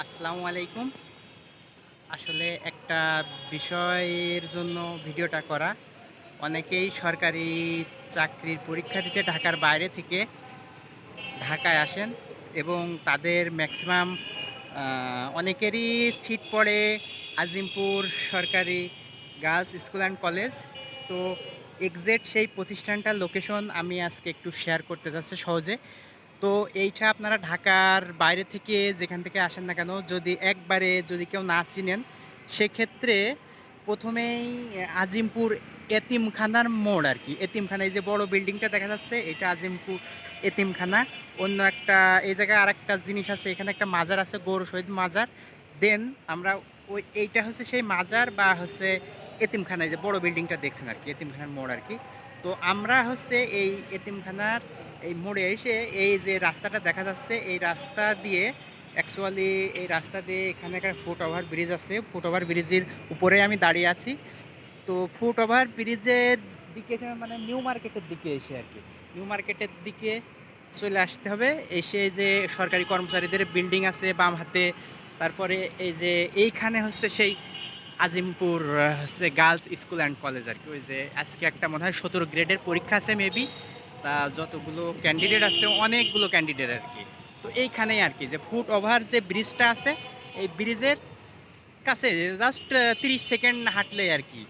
আসসালামু আলাইকুম। আসলে একটা বিষয়ের জন্য ভিডিওটা করা। অনেকেই সরকারি চাকরির পরীক্ষা দিতে ঢাকার বাইরে থেকে ঢাকায় আসেন এবং তাদের ম্যাক্সিমাম অনেকেরই সিট পড়ে আজিমপুর সরকারি গার্লস স্কুল অ্যান্ড কলেজ। তো এক্সাক্ট সেই প্রতিষ্ঠানটার লোকেশন আমি আজকে একটু শেয়ার করতে যাচ্ছি সহজে। তো এইটা আপনারা ঢাকার বাইরে থেকে যেখান থেকে আসেন না কেন, যদি একবারে যদি কেউ না চিনেন সেক্ষেত্রে প্রথমেই আজিমপুর এতিমখানার মোড় আর কি। এতিমখানা, এই যে বড় বিল্ডিংটা দেখা যাচ্ছে, এটা আজিমপুর এতিমখানা। অন্য একটা, এই জায়গায় আর একটা জিনিস আছে, এখানে একটা মাজার আছে, গৌর শহীদ মাজার। দেন আমরা ওই, এইটা হচ্ছে সেই মাজার বা হচ্ছে এতিমখানা এই যে বড় বিল্ডিংটা দেখছেন আর কি, এতিমখানার মোড় আর কি। তো আমরা হচ্ছে এই এতিমখানার এই মোড়ে এসে এই যে রাস্তাটা দেখা যাচ্ছে, এই রাস্তা দিয়ে অ্যাকচুয়ালি এই রাস্তা দিয়ে এখানে একটা ফুট ওভার ব্রিজ আছে। ফুট ওভার ব্রিজের উপরে আমি দাঁড়িয়ে আছি। তো ফুট ওভার ব্রিজের দিকে এসে মানে নিউ মার্কেটের দিকে এসে আর কি। নিউ মার্কেটের দিকে চলে আসতে হবে। এসে যে সরকারি কর্মচারীদের বিল্ডিং আছে বাম হাতে। তারপরে এই যে এইখানে হচ্ছে সেই আজিমপুর, হচ্ছে গার্লস স্কুল অ্যান্ড কলেজ আর কি। ওই যে আজকে একটা মনে হয় সতেরো গ্রেডের পরীক্ষা আছে মেবি তা যতগুলো ক্যান্ডিডেট আছে, অনেকগুলো ক্যান্ডিডেট আর কি। তো এইখানেই আর কি যে ফুট ওভার যে ব্রিজটা আছে, এই ব্রিজের কাছে জাস্ট তিরিশ সেকেন্ড হাঁটলে আর কি।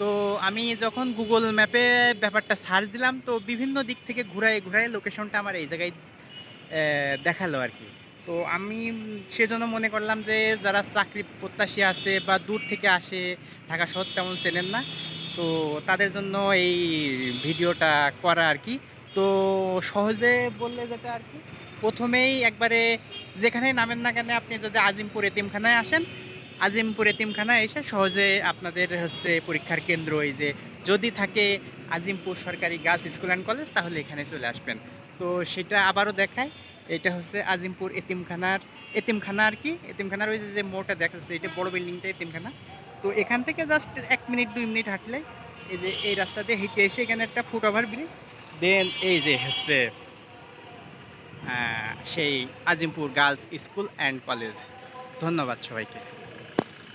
তো আমি যখন গুগল ম্যাপে ব্যাপারটা সার্চ দিলাম, তো বিভিন্ন দিক থেকে ঘুরাই ঘুরাই লোকেশনটা আমার এই জায়গায় দেখাল আর কি। তো আমি সেজন্য মনে করলাম যে যারা চাকরি প্রত্যাশী আছে বা দূর থেকে আসে, ঢাকা শহর তেমন চেনেন না তো তাদের জন্য এই ভিডিওটা করা আর কি। তো সহজে বললে যেটা আর কি, প্রথমেই একবারে যেখানে নামেন না কেন আপনি যদি আজিমপুর এতিমখানায় আসেন, আজিমপুর এতিমখানায় এসে সহজে আপনাদের হচ্ছে পরীক্ষার কেন্দ্র এই যে যদি থাকে আজিমপুর সরকারি গার্লস স্কুল অ্যান্ড কলেজ, তাহলে এখানে চলে আসবেন। তো সেটা আবারও দেখায় এটা হচ্ছে আজিমপুর এতিমখানার, এতিমখানা আর কি, এতিমখানার ওই যে মোড়টা দেখা যাচ্ছে এটা বড় বিল্ডিংটা এতিমখানা। তো এখান থেকে জাস্ট এক মিনিট, দুই মিনিট হাঁটলে এই যে এই রাস্তা দিয়ে হেঁটে এসে এখানে একটা ফুট ওভার ব্রিজ দেন এই যে হচ্ছে সেই Azimpur girls school and college ধন্যবাদ সবাইকে।